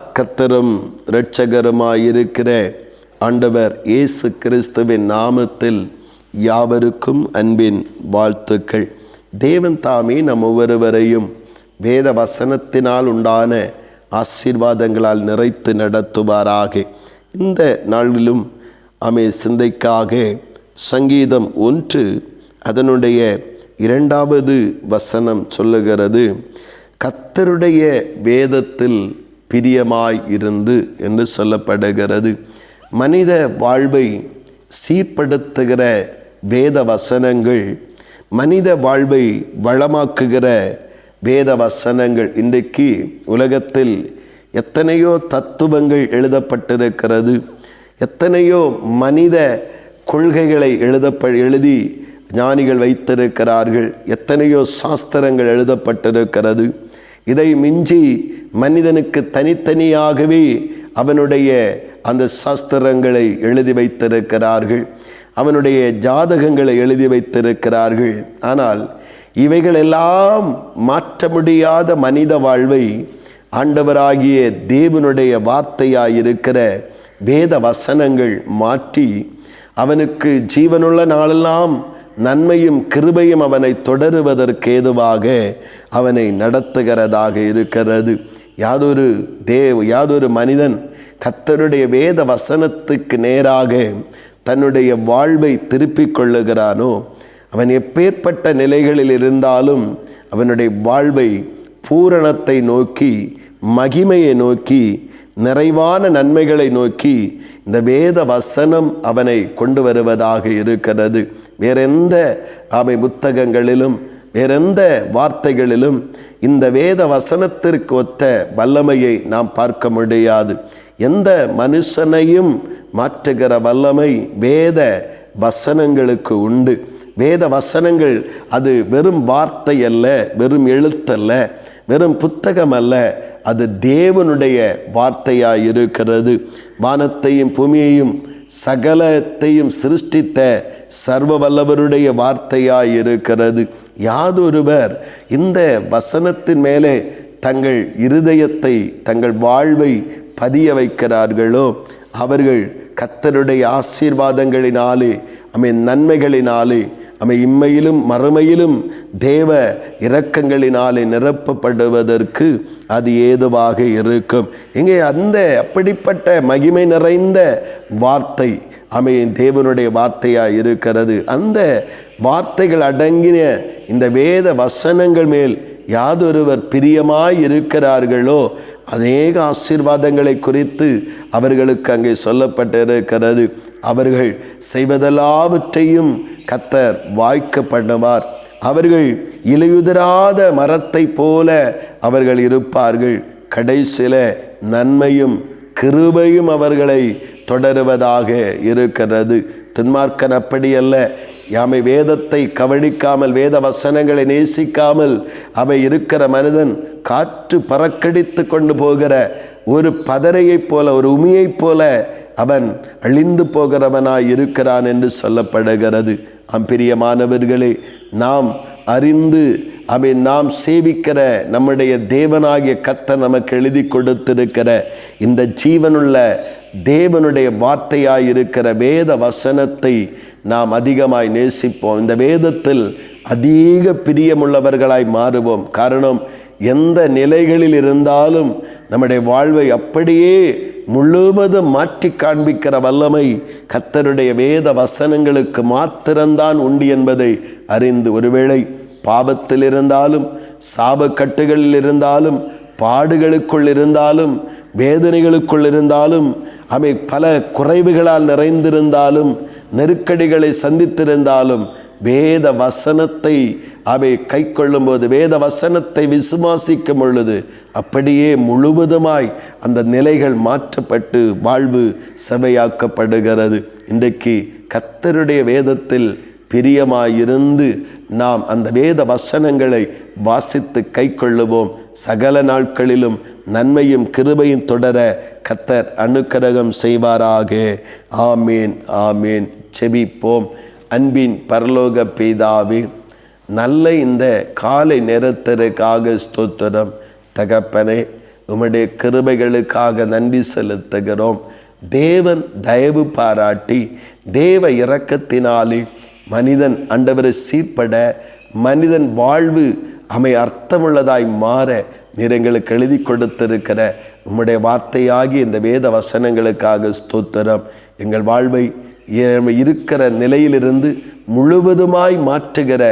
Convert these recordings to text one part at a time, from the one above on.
கத்தரும் இரட்சகருமாயிருக்கிற ஆண்டவர் இயேசு கிறிஸ்துவின் நாமத்தில் யாவருக்கும் அன்பின் வாழ்த்துக்கள். தேவன் தாமே நம் ஒவ்வொருவரையும் வேத வசனத்தினால் உண்டான ஆசீர்வாதங்களால் நிறைத்து நடத்துவாராக. இந்த நாளிலும் அமே சிந்தைக்காக சங்கீதம் ஒன்று அதனுடைய இரண்டாவது வசனம் சொல்லுகிறது. கத்தருடைய வேதத்தில் பிரியமாய் இருந்து என்று சொல்லப்படுகிறது. மனித வாழ்வை சீர்படுத்துகிற வேத வசனங்கள் மனித வாழ்வை வளமாக்குகிற வேத வசனங்கள். இன்றைக்கு உலகத்தில் எத்தனையோ தத்துவங்கள் எழுதப்பட்டிருக்கிறது. எத்தனையோ மனித கொள்கைகளை எழுதப்ப எழுதி ஞானிகள் வைத்திருக்கிறார்கள். எத்தனையோ சாஸ்திரங்கள் எழுதப்பட்டிருக்கிறது. இதை மிஞ்சி மனிதனுக்கு தனித்தனியாகவே அவனுடைய அந்த சாஸ்திரங்களை எழுதி வைத்திருக்கிறார்கள். அவனுடைய ஜாதகங்களை எழுதி வைத்திருக்கிறார்கள். ஆனால் இவைகளெல்லாம் மாற்ற முடியாத மனித வாழ்வை ஆண்டவராகிய தேவனுடைய வார்த்தையாயிருக்கிற வேத வசனங்கள் மாற்றி அவனுக்கு ஜீவனுள்ள நாளெல்லாம் நன்மையும் கிருபையும் அவனை தொடருவதற்கேதுவாக அவனை நடத்துகிறதாக இருக்கிறது. யாதொரு தேவ் யாதொரு மனிதன் கத்தருடைய வேத வசனத்துக்கு நேராக தன்னுடைய வாழ்வை திருப்பிக் கொள்ளுகிறானோ அவன் எப்பேற்பட்ட நிலைகளில் இருந்தாலும் அவனுடைய வாழ்வை பூரணத்தை நோக்கி மகிமையை நோக்கி நிறைவான நன்மைகளை நோக்கி இந்த வேத வசனம் அவனை கொண்டு வருவதாக இருக்கிறது. வேறெந்த அவை புத்தகங்களிலும் வேறெந்த வார்த்தைகளிலும் இந்த வேத வசனத்திற்கு ஒத்த வல்லமையை நாம் பார்க்க முடியாது. எந்த மனுஷனையும் மாற்றுகிற வல்லமை வேத வசனங்களுக்கு உண்டு. வேத வசனங்கள் அது வெறும் வார்த்தை அல்ல வெறும் எழுத்தல்ல வெறும் புத்தகம் அல்ல அது தேவனுடைய வார்த்தையாக இருக்கிறது வானத்தையும் பூமியையும் சகலத்தையும் சிருஷ்டித்த சர்வ வல்லவருடைய வார்த்தையாக இருக்கிறது யாதொருவர் இந்த வசனத்தின் மேலே தங்கள் இருதயத்தை தங்கள் வாழ்வை பதிய வைக்கிறார்களோ அவர்கள் கத்தருடைய ஆசீர்வாதங்களினாலே அமை நன்மைகளினாலே அமை இம்மையிலும் மறுமையிலும் தேவ இரக்கங்களினாலே நிரப்பப்படுவதற்கு அது ஏதுவாக இருக்கும். இங்கே அந்த அப்படிப்பட்ட மகிமை நிறைந்த வார்த்தை அமை தேவனுடைய வார்த்தையாக இருக்கிறது. அந்த வார்த்தைகள் அடங்கின இந்த வேத வசனங்கள் மேல் யாதொருவர் பிரியமாய் இருக்கிறார்களோ அநேக ஆசீர்வாதங்களை குறித்து அவர்களுக்கு அங்கே சொல்லப்பட்டிருக்கிறது. அவர்கள் செய்வதெல்லாவற்றையும் கத்தர் வாய்க்க பண்ணுவார் அவர்கள் இலையுதிராத மரத்தை போல அவர்கள் இருப்பார்கள். கடைசில நன்மையும் கிருபையும் அவர்களை தொடருவதாக இருக்கிறது. துன்மார்க்கன் அப்படியல்ல. யாமை வேதத்தை கவனிக்காமல் வேத வசனங்களை நேசிக்காமல் அவை இருக்கிற மனிதன் காற்று பறக்கடித்து கொண்டு போகிற ஒரு பதரையைப் போல ஒரு உமியைப் போல அவன் அழிந்து போகிறவனாய் இருக்கிறான் என்று சொல்லப்படுகிறது. அம்பிரியமானவர்களே நாம் அறிந்து அவை நாம் சேவிக்கிற நம்முடைய தேவனாகிய கத்தை நமக்கு எழுதி கொடுத்திருக்கிற இந்த ஜீவனுள்ள தேவனுடைய வார்த்தையாய் இருக்கிற வேத வசனத்தை நாம் அதிகமாய் நேசிப்போம். இந்த வேதத்தில் அதிக பிரியமுள்ளவர்களாய் மாறுவோம். காரணம் எந்த நிலைகளில் இருந்தாலும் நம்முடைய வாழ்வை அப்படியே முழுவதும் மாற்றி காண்பிக்கிற வல்லமை கத்தருடைய வேத வசனங்களுக்கு மாத்திரம்தான் உண்டு என்பதை அறிந்து ஒருவேளை பாவத்தில் இருந்தாலும் சாபக்கட்டுகளில் இருந்தாலும் பாடுகளுக்குள் இருந்தாலும் வேதனைகளுக்குள் இருந்தாலும் அவை பல குறைவுகளால் நிறைந்திருந்தாலும் நெருக்கடிகளை சந்தித்திருந்தாலும் வேத வசனத்தை அவை கை கொள்ளும்போது வேத வசனத்தை விசுவாசிக்கும் பொழுது அப்படியே முழுவதுமாய் அந்த நிலைகள் மாற்றப்பட்டு வாழ்வு செவையாக்கப்படுகிறது. இன்றைக்கு கத்தருடைய வேதத்தில் பிரியமாயிருந்து நாம் அந்த வேத வசனங்களை வாசித்து கை கொள்ளுவோம் சகல நாட்களிலும் நன்மையும் கிருபையும் தொடர கத்தர் அனுக்கிரகம் செய்வாராக. ஆமேன் ஆமேன். செபிப்போம் அன்பின் பரலோக பிதாவே நல்ல இந்த காலை நேரத்திற்காக ஸ்தோத்திரம். தகப்பனே உம்முடைய கிருபைகளுக்காக நன்றி செலுத்துகிறோம். தேவன் தயவு பாராட்டி தேவ இரக்கத்தினாலே மனிதன் அண்டவரை சீர்பட மனிதன் வாழ்வு அமை அர்த்தமுள்ளதாய் மாற நிறங்களுக்கு எழுதி கொடுத்திருக்கிற உம்முடைய வார்த்தையாகி இந்த வேத வசனங்களுக்காக ஸ்தோத்திரம். எங்கள் வாழ்வை இருக்கிற நிலையிலிருந்து முழுவதுமாய் மாற்றுகிற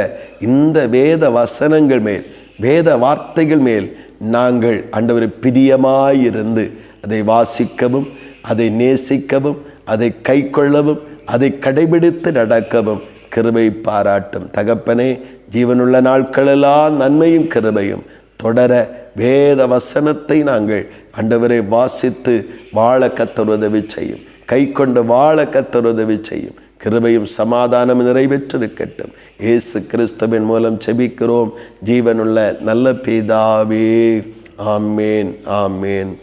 இந்த வேத வசனங்கள் மேல் வேத வார்த்தைகள் மேல் நாங்கள் ஆண்டவர் பிரியமாயிருந்து அதை வாசிக்கவும் அதை நேசிக்கவும் அதை கைக்கொள்ளவும் அதை கடைபிடித்து நடக்கவும் கிருபை பாராட்டும். தகப்பனே ஜீவனுள்ள நாட்களெல்லாம் நன்மையும் கிருபையும் தொடர வேத வசனத்தை நாங்கள் ஆண்டவரை வாசித்து வாழ கத்தர் உதவி செய்யும். கை கொண்டு வாழ கத்தர் உதவி செய்யும். கிருபையும் சமாதானம் நிறைவேற்றிருக்கட்டும். இயேசு கிறிஸ்துவின் மூலம் செபிக்கிறோம் ஜீவனுள்ள நல்ல பிதாவே. ஆமேன் ஆமேன்.